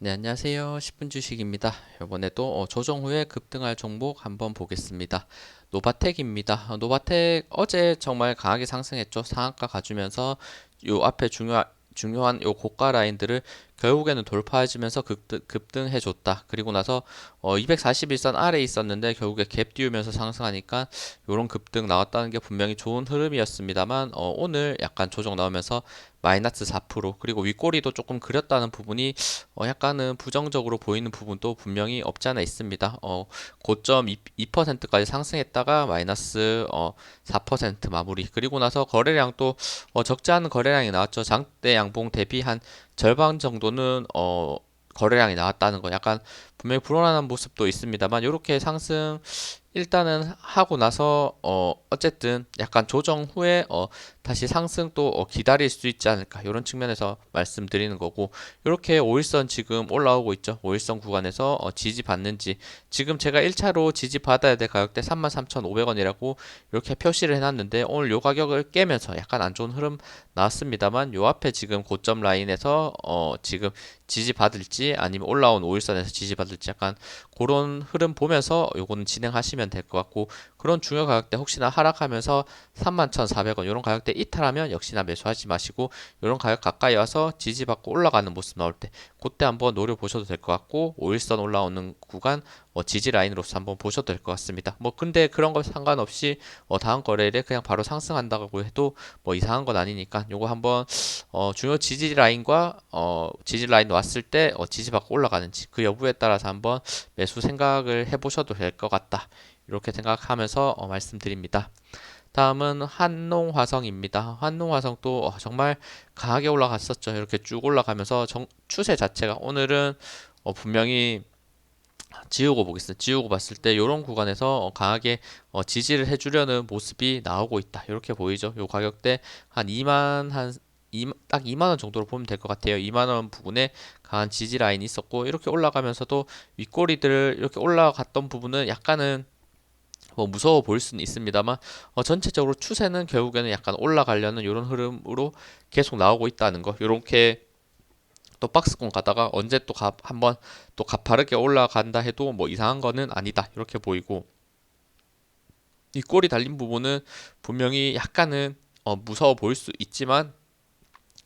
네, 안녕하세요. 10분 주식입니다. 이번에도 어, 조정 후에 급등할 종목 한번 보겠습니다. 노바텍입니다. 어, 노바텍 어제 정말 강하게 상승했죠. 상한가 가주면서 요 앞에 중요 중요한 요 고가 라인들을 결국에는 돌파해주면서 급등, 급등 해줬다. 그리고 나서 어, 241선 아래에 있었는데 결국에 갭 띄우면서 상승하니까 요런 급등 나왔다는 게 분명히 좋은 흐름이었습니다만 어, 오늘 약간 조정 나오면서 마이너스 4% 그리고 윗꼬리도 조금 그렸다는 부분이 어, 약간은 부정적으로 보이는 부분도 분명히 없지 않아 있습니다. 어, 고점 2%까지 상승했다가 마이너스 어, 4% 마무리 그리고 나서 거래량도 어, 적지 않은 거래량이 나왔죠. 장대 양봉 대비 한 절반 정도는 어, 거래량이 나왔다는 거 약간 분명히 불안한 모습도 있습니다만 이렇게 상승 일단은 하고 나서 어 어쨌든 약간 조정 후에 어 다시 상승 또 어, 기다릴 수 있지 않을까. 이런 측면에서 말씀드리는 거고. 이렇게 5일선 지금 올라오고 있죠. 5일선 구간에서 어 지지 받는지. 지금 제가 1차로 지지 받아야 될 가격대 33,500원이라고 이렇게 표시를 해놨는데 오늘 요 가격을 깨면서 약간 안 좋은 흐름 나왔습니다만 요 앞에 지금 고점 라인에서 어 지금 지지 받을지 아니면 올라온 5일선에서 지지 받을지 약간 그런 흐름 보면서 요거는 진행하시면 될 것 같고 그런 중요 가격대 혹시나 하락하면서 31,400원 이런 가격대 이탈하면 역시나 매수하지 마시고 이런 가격 가까이 와서 지지받고 올라가는 모습 나올 때 그때 한번 노려보셔도 될 것 같고 5일선 올라오는 구간 뭐 지지 라인으로서 한번 보셔도 될 것 같습니다. 뭐 근데 그런 거 상관없이 어 다음 거래일에 그냥 바로 상승한다고 해도 뭐 이상한 건 아니니까 요거 한번 어 중요 지지 라인과 어 지지 라인 왔을 때 어 지지받고 올라가는지 그 여부에 따라서 한번 매수 생각을 해보셔도 될 것 같다. 이렇게 생각하면서 어 말씀드립니다. 다음은 한농화성입니다. 한농화성도 어, 정말 강하게 올라갔었죠. 이렇게 쭉 올라가면서 정, 추세 자체가 오늘은 어, 분명히 지우고 보겠습니다. 지우고 봤을 때 이런 구간에서 어, 강하게 어, 지지를 해주려는 모습이 나오고 있다. 이렇게 보이죠. 요 가격대 한 2만 한 2, 딱 2만 원 정도로 보면 될 것 같아요. 2만 원 부분에 강한 지지 라인이 있었고 이렇게 올라가면서도 윗꼬리들 이렇게 올라갔던 부분은 약간은 뭐 무서워 보일 수는 있습니다만 어, 전체적으로 추세는 결국에는 약간 올라가려는 이런 흐름으로 계속 나오고 있다는 거. 이렇게 또 박스권 가다가 언제 또 가, 한번 또 가파르게 올라간다 해도 뭐 이상한 거는 아니다 이렇게 보이고 이 꼬리 달린 부분은 분명히 약간은 어, 무서워 보일 수 있지만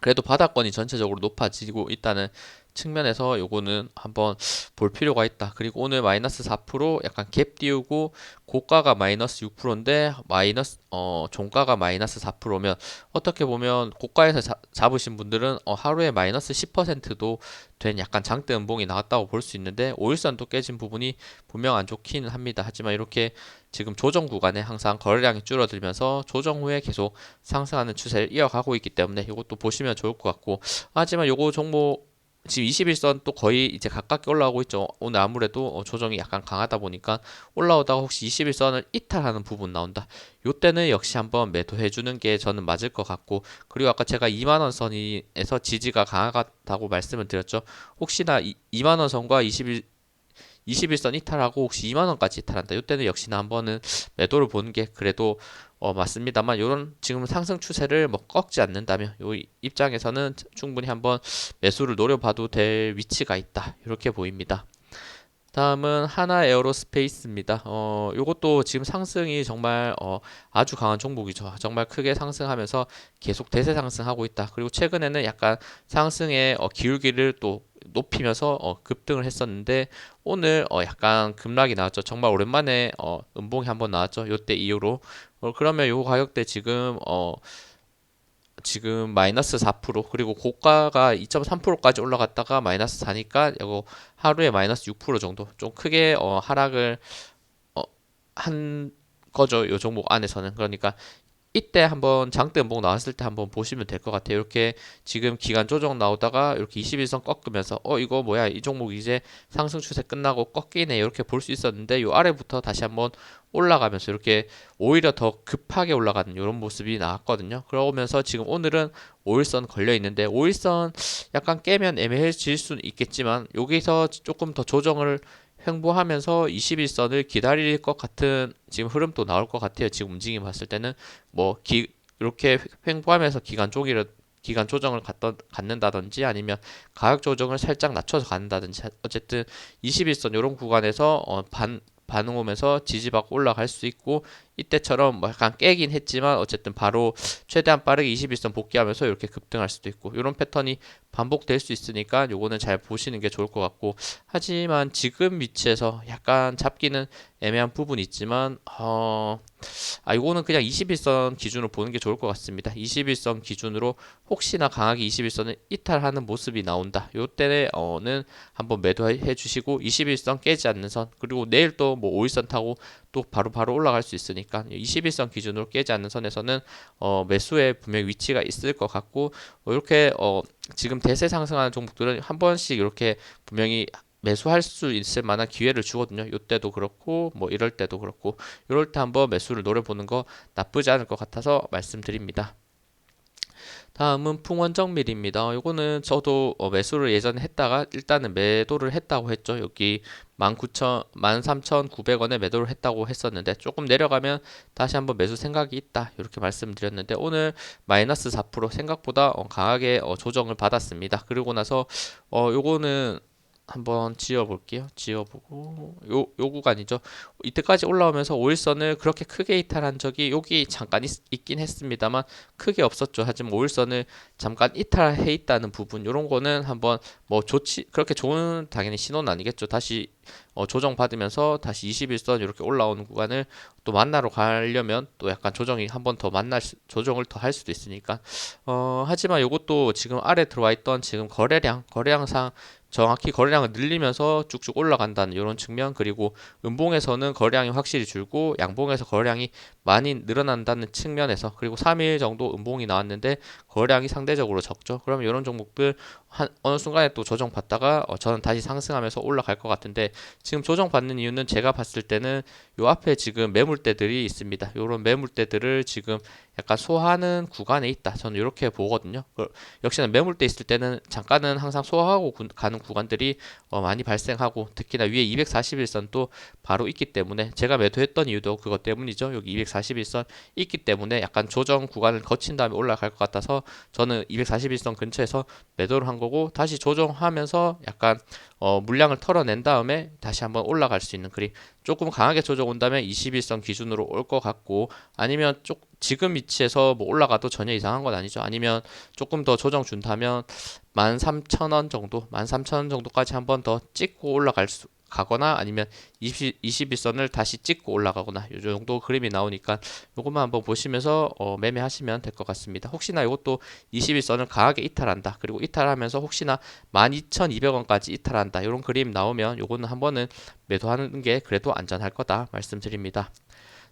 그래도 바닥권이 전체적으로 높아지고 있다는 측면에서 요거는 한번 볼 필요가 있다. 그리고 오늘 마이너스 4% 약간 갭 띄우고 고가가 마이너스 6%인데 마이너스 어 종가가 마이너스 4%면 어떻게 보면 고가에서 자, 잡으신 분들은 어 하루에 마이너스 10%도 된 약간 장대 음봉이 나왔다고 볼 수 있는데 오일선도 깨진 부분이 분명 안 좋기는 합니다. 하지만 이렇게 지금 조정 구간에 항상 거래량이 줄어들면서 조정 후에 계속 상승하는 추세를 이어가고 있기 때문에 이것도 보시면 좋을 것 같고 하지만 요거 종목 지금 21선 또 거의 이제 가깝게 올라오고 있죠. 오늘 아무래도 어, 조정이 약간 강하다 보니까 올라오다가 혹시 21선을 이탈하는 부분 나온다. 요때는 역시 한번 매도해 주는 게 저는 맞을 것 같고 그리고 아까 제가 2만 원 선에서 지지가 강하다고 말씀을 드렸죠. 혹시나 2만 원 선과 21 21선 이탈하고 혹시 2만원까지 이탈한다. 이때는 역시나 한번은 매도를 보는 게 그래도 어, 맞습니다만 이런 지금 상승 추세를 뭐 꺾지 않는다면 이 입장에서는 충분히 한번 매수를 노려봐도 될 위치가 있다. 이렇게 보입니다. 다음은 하나 에어로스페이스입니다. 어, 요것도 지금 상승이 정말 어, 아주 강한 종목이죠. 정말 크게 상승하면서 계속 대세 상승하고 있다. 그리고 최근에는 약간 상승의 어, 기울기를 또 높이면서 어, 급등을 했었는데 오늘 어, 약간 급락이 나왔죠. 정말 오랜만에 어, 음봉이 한번 나왔죠. 요때 이후로 어, 그러면 요 가격대 지금 어, 지금 마이너스 4% 그리고 고가가 2.3%까지 올라갔다가 마이너스 4니까 이거 하루에 마이너스 6% 정도 좀 크게 어, 하락을 어, 한 거죠. 요 종목 안에서는 그러니까 이때 한번 장대 음봉 나왔을 때 한번 보시면 될 것 같아요. 이렇게 지금 기간 조정 나오다가 이렇게 21선 꺾으면서 어 이거 뭐야 이 종목 이제 상승 추세 끝나고 꺾이네 이렇게 볼 수 있었는데 요 아래부터 다시 한번 올라가면서 이렇게 오히려 더 급하게 올라가는 이런 모습이 나왔거든요. 그러면서 지금 오늘은 5일선 걸려 있는데 5일선 약간 깨면 애매해질 수는 있겠지만 여기서 조금 더 조정을 횡보하면서 21선을 기다릴 것 같은 지금 흐름도 나올 것 같아요. 지금 움직임 봤을 때는 뭐 기, 이렇게 횡보하면서 기간 쪼기를 기간 조정을 갖다, 갖는다든지 아니면 가격 조정을 살짝 낮춰서 갖는다든지 어쨌든 21선 이런 구간에서 어, 반 반응 오면서 지지받고 올라갈 수 있고 이때처럼 뭐 약간 깨긴 했지만 어쨌든 바로 최대한 빠르게 21선 복귀하면서 이렇게 급등할 수도 있고 이런 패턴이 반복될 수 있으니까 요거는 잘 보시는 게 좋을 것 같고 하지만 지금 위치에서 약간 잡기는 애매한 부분이 있지만 어, 아 요거는 그냥 21선 기준으로 보는 게 좋을 것 같습니다. 21선 기준으로 혹시나 강하게 21선을 이탈하는 모습이 나온다. 요때는 한번 매도해 주시고 21선 깨지 않는 선 그리고 내일 또 뭐 5일선 타고 또 바로 바로 올라갈 수 있으니까 21선 기준으로 깨지 않는 선에서는 어, 매수의 분명 위치가 있을 것 같고 어, 이렇게 어, 지금 대세 상승하는 종목들은 한 번씩 이렇게 분명히 매수할 수 있을 만한 기회를 주거든요. 이때도 그렇고 뭐 이럴 때도 그렇고 이럴 때 한번 매수를 노려보는 거 나쁘지 않을 것 같아서 말씀드립니다. 다음은 풍원정밀입니다. 요거는 저도 어, 매수를 예전에 했다가 일단은 매도를 했다고 했죠. 여기 19,000, 13,900원에 매도를 했다고 했었는데 조금 내려가면 다시 한번 매수 생각이 있다. 이렇게 말씀드렸는데 오늘 마이너스 4% 생각보다 어, 강하게 어, 조정을 받았습니다. 그리고 나서 어 요거는 한번 지어볼게요. 지어보고 요, 요 구간이죠. 이때까지 올라오면서 5일선을 그렇게 크게 이탈한 적이 여기 잠깐 있, 긴 했습니다만 크게 없었죠. 하지만 5일선을 잠깐 이탈해 있다는 부분 요런 거는 한번 뭐 좋지 그렇게 좋은 당연히 신호는 아니겠죠. 다시 어, 조정 받으면서 다시 21선 이렇게 올라오는 구간을 또 만나러 가려면 또 약간 조정이 한 번 더 만날 수, 조정을 더 할 수도 있으니까 어, 하지만 이것도 지금 아래 들어와 있던 지금 거래량 거래량상 정확히 거래량을 늘리면서 쭉쭉 올라간다는 이런 측면 그리고 음봉에서는 거래량이 확실히 줄고 양봉에서 거래량이 많이 늘어난다는 측면에서 그리고 3일 정도 음봉이 나왔는데 거래량이 상대적으로 적죠. 그러면 이런 종목들 한 어느 순간에 또 조정 받다가 어, 저는 다시 상승하면서 올라갈 것 같은데 지금 조정 받는 이유는 제가 봤을 때는 요 앞에 지금 매물대들이 있습니다. 요런 매물대들을 지금 약간 소화하는 구간에 있다. 저는 이렇게 보거든요. 역시나 매물대 있을 때는 잠깐은 항상 소화하고 구, 가는 구간들이 어, 많이 발생하고 특히나 위에 241선도 바로 있기 때문에 제가 매도했던 이유도 그것 때문이죠. 여기 241선 있기 때문에 약간 조정 구간을 거친 다음에 올라갈 것 같아서 저는 241선 근처에서 매도를 한 거고 다시 조정하면서 약간 어, 물량을 털어낸 다음에 다시 한번 올라갈 수 있는 그림 조금 강하게 조정 온다면 21선 기준으로 올 것 같고 아니면 쪽 지금 위치에서 뭐 올라가도 전혀 이상한 건 아니죠. 아니면 조금 더 조정 준다면 13,000원 정도, 13,000원 정도까지 한번 더 찍고 올라갈 수 가거나 아니면 20, 21선을 다시 찍고 올라가거나 이 정도 그림이 나오니까 이것만 한번 보시면서 어, 매매하시면 될 것 같습니다. 혹시나 이것도 21선을 강하게 이탈한다. 그리고 이탈하면서 혹시나 12,200원까지 이탈한다. 이런 그림 나오면 이거는 한번은 매도하는 게 그래도 안전할 거다 말씀드립니다.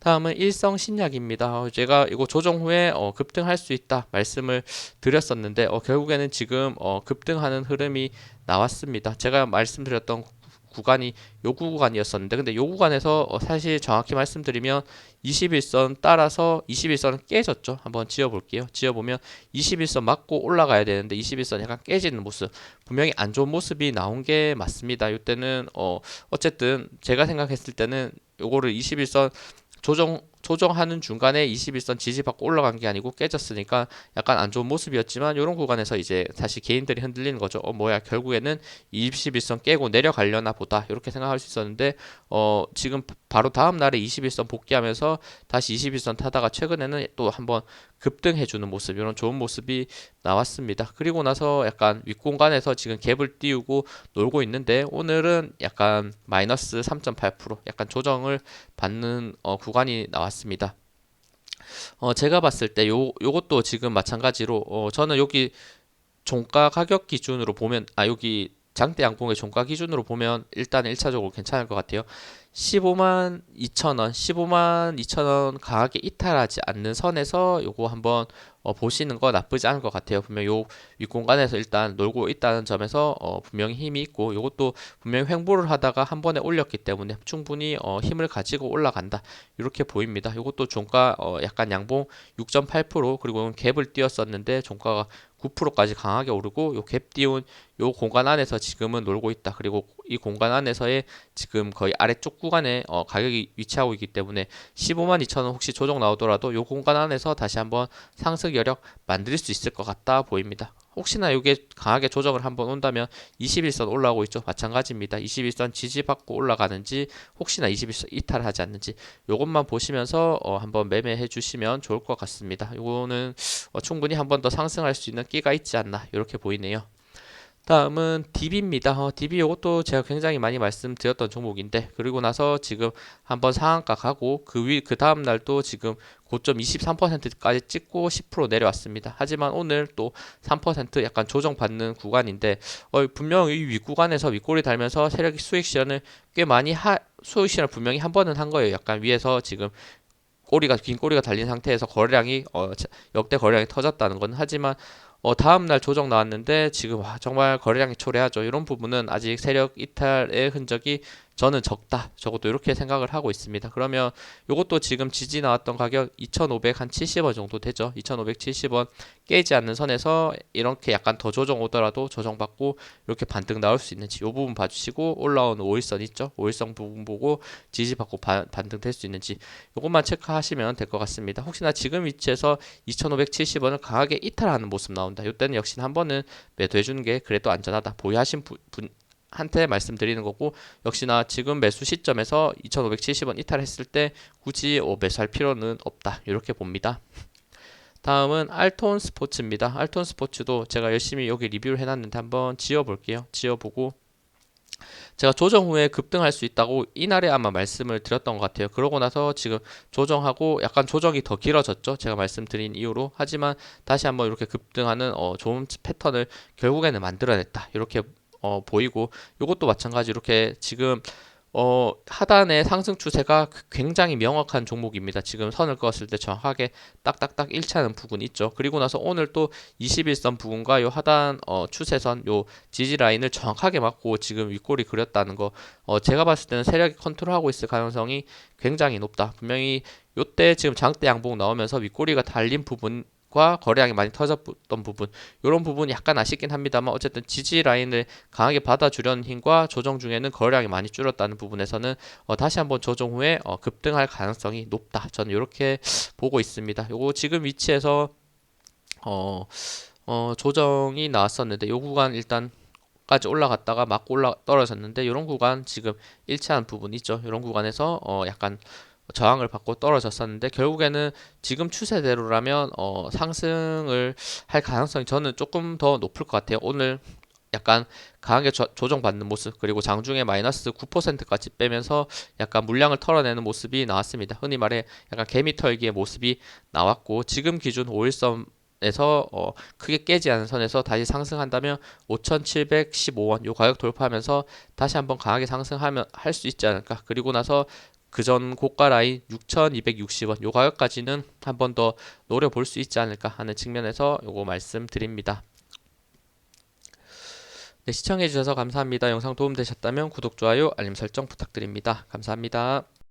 다음은 일성 신약입니다. 어, 제가 이거 조정 후에 어, 급등할 수 있다 말씀을 드렸었는데 어, 결국에는 지금 어, 급등하는 흐름이 나왔습니다. 제가 말씀드렸던 구간이 요 구간이었었는데 근데 요 구간에서 어, 사실 정확히 말씀드리면 21선 따라서 21선은 깨졌죠. 한번 지어 볼게요. 지어 보면 21선 맞고 올라가야 되는데 21선 약간 깨지는 모습. 분명히 안 좋은 모습이 나온 게 맞습니다. 이때는 어 어쨌든 제가 생각했을 때는 요거를 21선 조정 조정하는 중간에 21선 지지받고 올라간 게 아니고 깨졌으니까 약간 안 좋은 모습이었지만 이런 구간에서 이제 다시 개인들이 흔들리는 거죠. 어 뭐야 결국에는 21선 깨고 내려가려나 보다 이렇게 생각할 수 있었는데 어 지금 바로 다음 날에 21선 복귀하면서 다시 21선 타다가 최근에는 또 한번 급등해주는 모습 이런 좋은 모습이 나왔습니다. 그리고 나서 약간 윗공간에서 지금 갭을 띄우고 놀고 있는데 오늘은 약간 마이너스 3.8% 약간 조정을 받는 어, 구간이 나왔 습니다. 어, 제가 봤을 때 요, 요것도 지금 마찬가지로 어, 저는 여기 종가 가격 기준으로 보면 아 여기 장대 양봉의 종가 기준으로 보면 일단 1차적으로 괜찮을 것 같아요. 15만 2천원, 15만 2천원 강하게 이탈하지 않는 선에서 요거 한번 어, 보시는 거 나쁘지 않을 것 같아요. 분명 요 윗공간에서 일단 놀고 있다는 점에서 어, 분명히 힘이 있고 요것도 분명히 횡보를 하다가 한 번에 올렸기 때문에 충분히 어, 힘을 가지고 올라간다 이렇게 보입니다. 요것도 종가 어, 약간 양봉 6.8% 그리고 갭을 띄었었는데 종가가 9%까지 강하게 오르고 요 갭 띄운 요 공간 안에서 지금은 놀고 있다. 그리고 이 공간 안에서의 지금 거의 아래쪽 구간에 어, 가격이 위치하고 있기 때문에 15만 2천 원 혹시 조정 나오더라도 요 공간 안에서 다시 한번 상승 여력 만들 수 있을 것 같다 보입니다. 혹시나 이게 강하게 조정을 한번 온다면 21선 올라오고 있죠. 마찬가지입니다. 21선 지지받고 올라가는지 혹시나 21선 이탈하지 않는지 요것만 보시면서 어, 한번 매매해 주시면 좋을 것 같습니다. 요거는 어, 충분히 한번 더 상승할 수 있는 끼가 있지 않나 이렇게 보이네요. 다음은 DB입니다. 어, DB 이것도 제가 굉장히 많이 말씀드렸던 종목인데 그리고 나서 지금 한번 상한가 가고 그 위 그 다음 날도 지금 고점 23%까지 찍고 10% 내려왔습니다. 하지만 오늘 또 3% 약간 조정받는 구간인데 어, 분명 이 윗구간에서 윗골이 달면서 세력이 수익 실현을 꽤 많이 하, 수익 실현 분명히 한 번은 한 거예요. 약간 위에서 지금 꼬리가 긴 꼬리가 달린 상태에서 거래량이 어, 자- 역대 거래량이 터졌다는 건 하지만 어, 다음 날 조정 나왔는데 지금 와, 정말 거래량이 초래하죠. 이런 부분은 아직 세력 이탈의 흔적이 저는 적다. 적어도 이렇게 생각을 하고 있습니다. 그러면 이것도 지금 지지 나왔던 가격 2,500 한 70원 정도 되죠. 2,570원 깨지 않는 선에서 이렇게 약간 더 조정 오더라도 조정받고 이렇게 반등 나올 수 있는지 이 부분 봐주시고 올라오는 5일선 있죠. 5일선 부분 보고 지지받고 반, 반등 될 수 있는지 이것만 체크하시면 될 것 같습니다. 혹시나 지금 위치에서 2,570원을 강하게 이탈하는 모습 나온다. 이때는 역시 한 번은 매도해 주는 게 그래도 안전하다. 보유하신 분, 분 한테 말씀드리는 거고 역시나 지금 매수 시점에서 2,570원 이탈했을 때 굳이 어, 매수할 필요는 없다. 이렇게 봅니다. 다음은 알톤 스포츠입니다. 알톤 스포츠도 제가 열심히 여기 리뷰를 해놨는데 한번 지어볼게요. 지어보고 제가 조정 후에 급등할 수 있다고 이날에 아마 말씀을 드렸던 것 같아요. 그러고 나서 지금 조정하고 약간 조정이 더 길어졌죠. 제가 말씀드린 이유로. 하지만 다시 한번 이렇게 급등하는 어, 좋은 패턴을 결국에는 만들어냈다. 이렇게 어, 보이고 이것도 마찬가지 이렇게 지금 어, 하단의 상승 추세가 굉장히 명확한 종목입니다. 지금 선을 그었을 때 정확하게 딱딱딱 일치하는 부분이 있죠. 그리고 나서 오늘 또 21선 부분과 요 하단 어, 추세선 요 지지 라인을 정확하게 맞고 지금 윗골이 그렸다는 거 어, 제가 봤을 때는 세력이 컨트롤하고 있을 가능성이 굉장히 높다. 분명히 요때 지금 장대 양봉 나오면서 윗골이가 달린 부분 과 거래량이 많이 터졌던 부분 이런 부분이 약간 아쉽긴 합니다만 어쨌든 지지 라인을 강하게 받아주려는 힘과 조정 중에는 거래량이 많이 줄었다는 부분에서는 어, 다시 한번 조정 후에 어, 급등할 가능성이 높다. 저는 이렇게 보고 있습니다. 요거 지금 위치에서 어, 어, 조정이 나왔었는데 요 구간 일단 까지 올라갔다가 막 올라 떨어졌는데 이런 구간 지금 일치한 부분 있죠. 이런 구간에서 어, 약간 저항을 받고 떨어졌었는데 결국에는 지금 추세대로라면 어, 상승을 할 가능성이 저는 조금 더 높을 것 같아요. 오늘 약간 강하게 조, 조정받는 모습 그리고 장중에 마이너스 9%까지 빼면서 약간 물량을 털어내는 모습이 나왔습니다. 흔히 말해 약간 개미 털기의 모습이 나왔고 지금 기준 5일선 에서 어, 크게 깨지 않은 선에서 다시 상승한다면 5,715원 요 가격 돌파하면서 다시 한번 강하게 상승하면 할 수 있지 않을까. 그리고 나서 그전 고가 라인 6,260원 요 가격까지는 한 번 더 노려볼 수 있지 않을까 하는 측면에서 요거 말씀드립니다. 네, 시청해주셔서 감사합니다. 영상 도움되셨다면 구독, 좋아요, 알림 설정 부탁드립니다. 감사합니다.